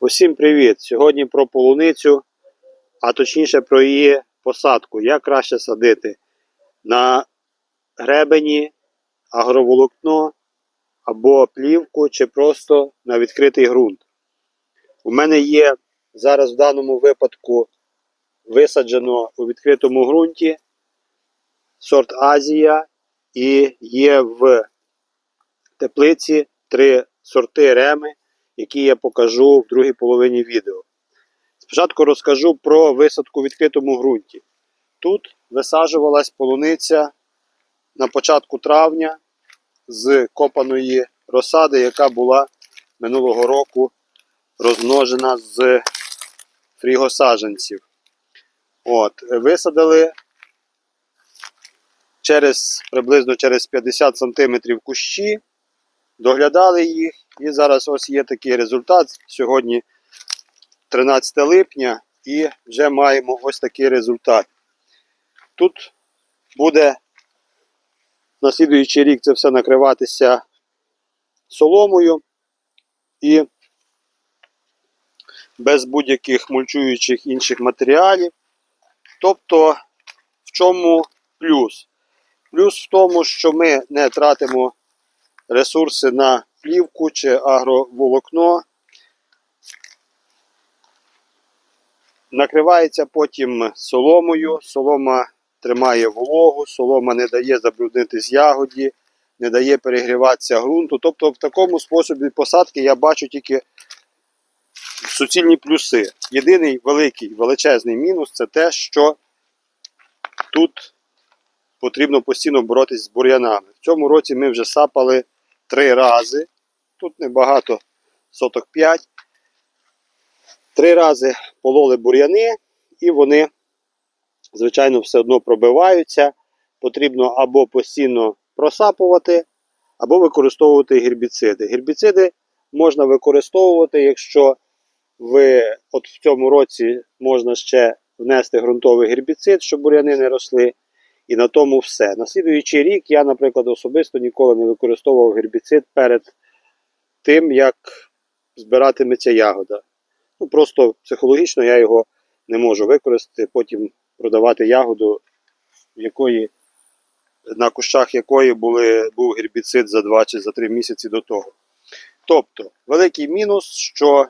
Усім привіт! Сьогодні про полуницю, а точніше про її посадку. Як краще садити на гребені, агроволокно або плівку, чи просто на відкритий ґрунт. У мене є зараз в даному випадку висаджено у відкритому ґрунті сорт Азія і є в теплиці три сорти реми які я покажу в другій половині відео. Спочатку розкажу про висадку в відкритому ґрунті. Тут висаджувалась полуниця на початку травня з копаної розсади, яка була минулого року розмножена з фрігосаджанців. От, Висадили через приблизно через 50 см кущі, доглядали їх. І зараз ось є такий результат. Сьогодні 13 липня і вже маємо ось такий результат. Тут буде на слідуючий рік це все накриватися соломою і без будь-яких мульчуючих інших матеріалів. Тобто, в чому плюс? Плюс в тому, що ми не тратимо ресурси на плівку чи агроволокно. Накривається потім соломою, солома тримає вологу, солома не дає забруднитись ягоді, не дає перегріватися ґрунту. Тобто в такому способі посадки я бачу тільки суцільні плюси. Єдиний великий величезний мінус це те, що тут потрібно постійно боротися з бур'янами. В цьому році ми вже сапали три рази. Тут небагато соток 5. Три рази пололи бур'яни, і вони, звичайно, все одно пробиваються. Потрібно або постійно просапувати, або використовувати гербіциди. Гербіциди можна використовувати, якщо ви от в цьому році можна ще внести ґрунтовий гербіцид, щоб бур'яни не росли. І на тому все. На слідуючий рік я, наприклад, особисто ніколи не використовував гербіцид перед тим, як збиратиметься ягода. Ну, Просто психологічно я його не можу використати, потім продавати ягоду, якої, на кущах якої були, був гербіцид за 2 чи за 3 місяці до того. Тобто, великий мінус, що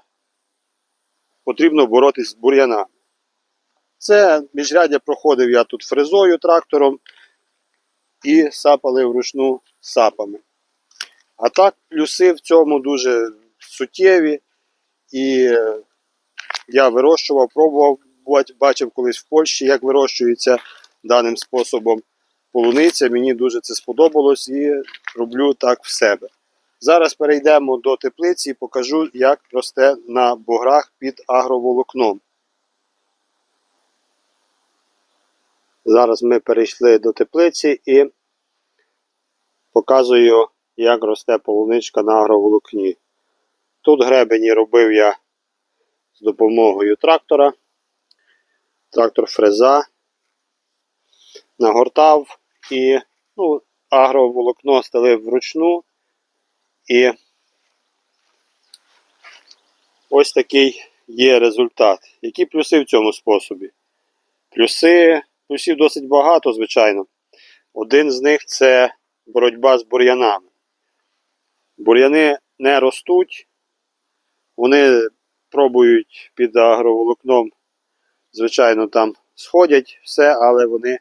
потрібно боротися з бур'янами. Це міжряддя проходив я тут фрезою трактором і сапали вручну сапами. А так, плюси в цьому дуже суттєві. І е, я вирощував, пробував, бачив колись в Польщі, як вирощується даним способом полуниця. Мені дуже це сподобалось і роблю так в себе. Зараз перейдемо до теплиці і покажу, як росте на буграх під агроволокном. Зараз ми перейшли до теплиці і показую, як росте полуничка на агроволокні. Тут гребені робив я з допомогою трактора. Трактор фреза. Нагортав і ну, агроволокно стелив вручну. І ось такий є результат. Які плюси в цьому способі? Плюси Плюсів досить багато, звичайно. Один з них це боротьба з бур'янами. Бур'яни не ростуть, вони пробують під агроволокном, звичайно, там сходять все, але вони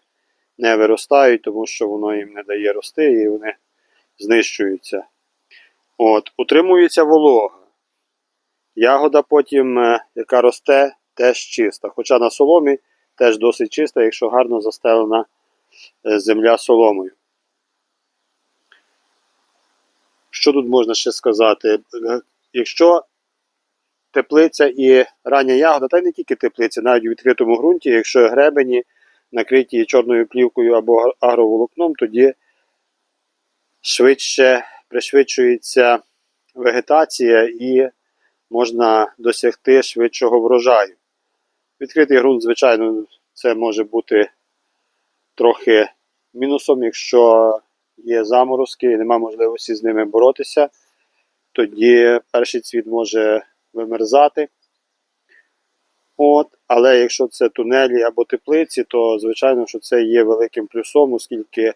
не виростають, тому що воно їм не дає рости і вони знищуються. От, Утримується волога. Ягода потім, е, яка росте, теж чиста. Хоча на соломі теж досить чиста, якщо гарно застелена е, земля соломою. Що тут можна ще сказати? Е, якщо теплиця і рання ягода, та й не тільки теплиця, навіть у відкритому ґрунті, якщо гребені накриті чорною плівкою або агроволокном, тоді швидше пришвидшується вегетація і можна досягти швидшого врожаю. Відкритий ґрунт, звичайно, це може бути трохи мінусом, якщо є заморозки і немає можливості з ними боротися, тоді перший цвіт може вимерзати. От, але якщо це тунелі або теплиці, то звичайно, що це є великим плюсом, оскільки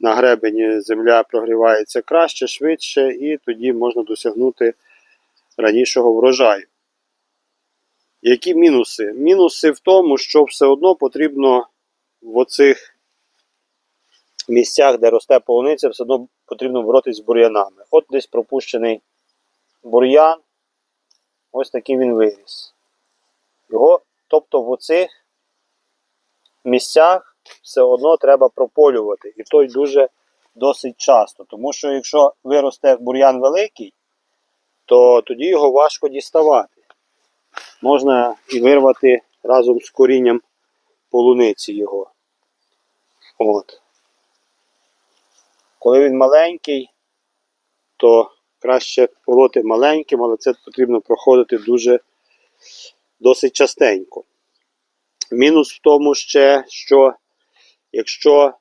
на гребені земля прогрівається краще, швидше, і тоді можна досягнути ранішого врожаю. Які мінуси? Мінуси в тому, що все одно потрібно в оцих місцях, де росте полуниця, все одно потрібно боротись з бур'янами. От десь пропущений бур'ян, ось такий він виріс. Його, тобто в оцих місцях все одно треба прополювати. І той дуже досить часто. Тому що якщо виросте бур'ян великий, то тоді його важко діставати. Можна і вирвати разом з корінням полуниці його. От. Коли він маленький, то краще полоти маленьким, але це потрібно проходити дуже досить частенько. Мінус в тому ще, що якщо,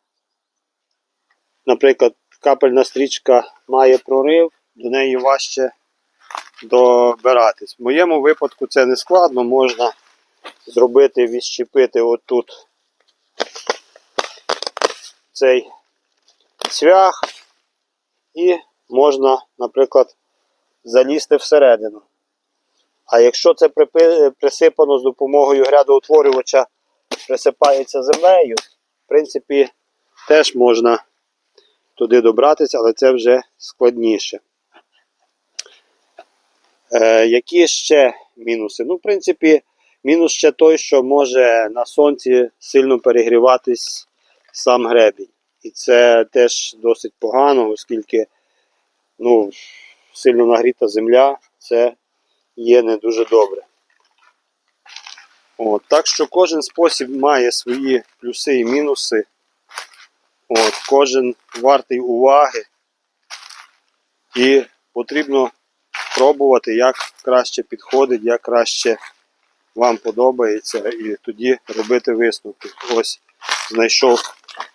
наприклад, капельна стрічка має прорив, до неї важче добиратись. В моєму випадку це не складно, можна зробити, відщепити отут цей цвях і можна, наприклад, залізти всередину. А якщо це присипано з допомогою грядоутворювача, присипається землею, в принципі, теж можна туди добратися, але це вже складніше. Е, які ще мінуси? Ну, в принципі, мінус ще той, що може на сонці сильно перегріватись сам гребінь. І це теж досить погано, оскільки ну, сильно нагріта земля це є не дуже добре. От, так що кожен спосіб має свої плюси і мінуси. От, кожен вартий уваги. І потрібно пробувати, як краще підходить, як краще вам подобається, і тоді робити висновки. Ось знайшов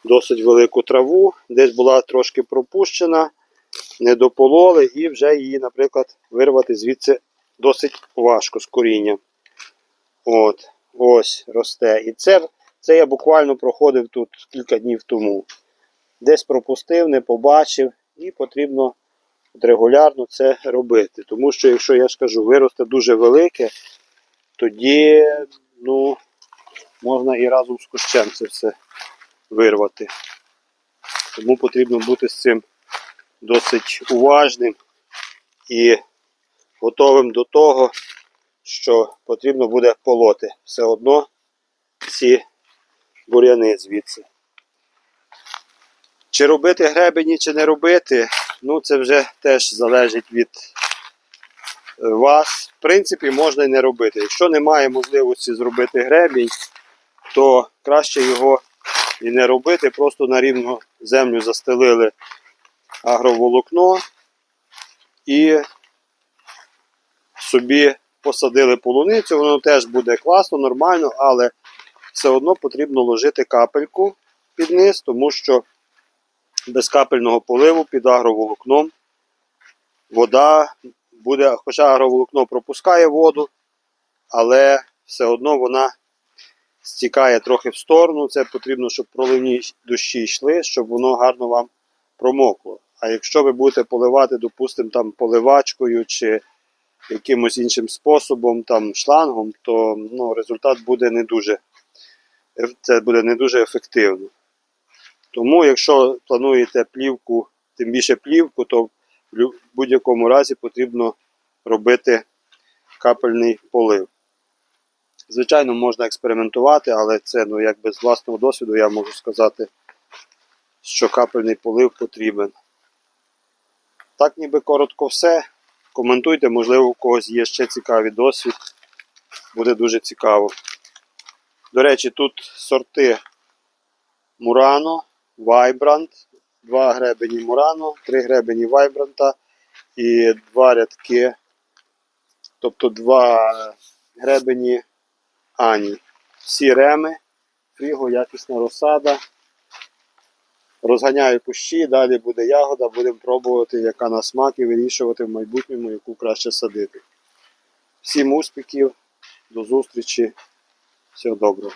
досить велику траву, десь була трошки пропущена, не допололи, і вже її, наприклад, вирвати звідси досить важко з корінням. От, ось росте. І це, це я буквально проходив тут кілька днів тому. Десь пропустив, не побачив, і потрібно от регулярно це робити. Тому що, якщо я ж кажу, виросте дуже велике, тоді ну, можна і разом з кущем це все вирвати. Тому потрібно бути з цим досить уважним і готовим до того, що потрібно буде полоти все одно ці бур'яни звідси. Чи робити гребені, чи не робити, ну це вже теж залежить від е, вас. В принципі, можна і не робити. Якщо немає можливості зробити гребінь, то краще його і не робити, просто на рівну землю застелили агроволокно і собі посадили полуницю, воно теж буде класно, нормально, але все одно потрібно ложити капельку під низ, тому що без капельного поливу під агроволокном вода буде, хоча агроволокно пропускає воду, але все одно вона стікає трохи в сторону. Це потрібно, щоб проливні дощі йшли, щоб воно гарно вам промокло. А якщо ви будете поливати, допустимо, там поливачкою чи якимось іншим способом, там шлангом, то ну, результат буде не дуже, це буде не дуже ефективно. Тому, якщо плануєте плівку, тим більше плівку, то в будь-якому разі потрібно робити капельний полив. Звичайно, можна експериментувати, але це ну, якби з власного досвіду я можу сказати, що капельний полив потрібен. Так ніби коротко все. Коментуйте, можливо, у когось є ще цікавий досвід. Буде дуже цікаво. До речі, тут сорти Murano, Vibrant, два гребені Murano, три гребені Vibrant і два рядки, тобто два гребені Ані. Всі реми, фріго, якісна розсада. Розганяю кущі, далі буде ягода, будемо пробувати, яка на смак і вирішувати в майбутньому, яку краще садити. Всім успіхів, До зустрічі. Всього доброго.